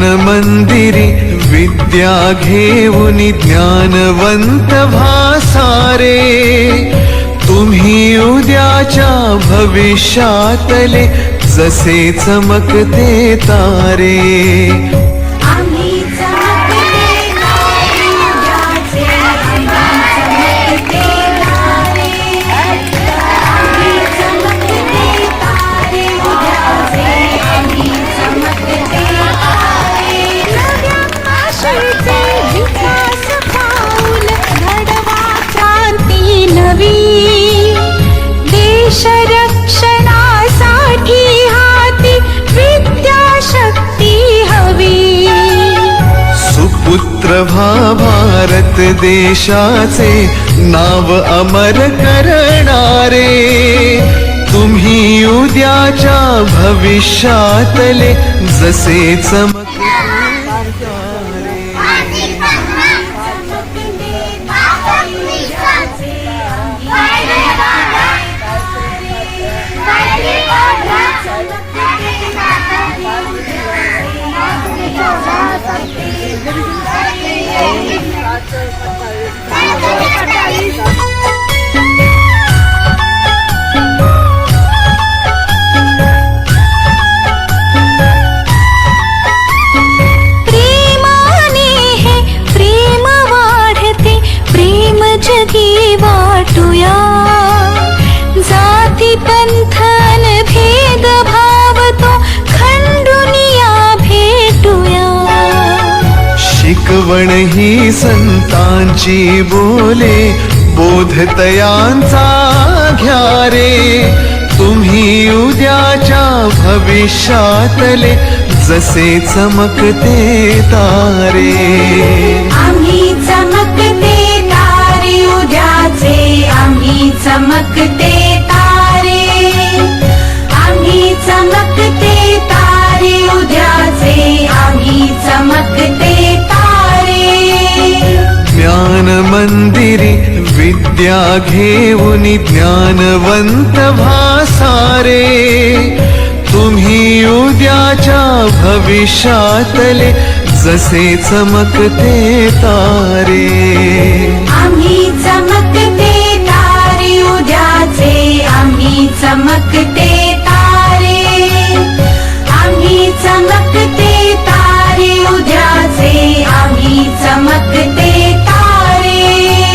ज्ञान मंदिरी विद्या घेऊन ज्ञानवंत भासारे. तुम्ही उद्याच्या भविष्यातले जसे चमकते तारे. सुपुत्र भारत देशाचे नाव अमर करणारे तुम्ही उद्याच्या भविष्यातले जसे चमक Thank you. प्रेम वाटूया? जाती पंथन भेद भाव तो खंडुनिया भेटूया. शिकवण ही संतांची बोले बोधतयांचा घ्या रे तुम्ही उद्याच्या भविष्यातले जसे चमकते तारे. चमकते तारे. आम्ही चमकते तारे. उद्याचे आम्ही चमकते तारे. ज्ञान मंदिरी विद्या घेऊन ज्ञानवंत भासारे. तुम्ही उद्याच्या भविष्यातले जसे चमकते तारे.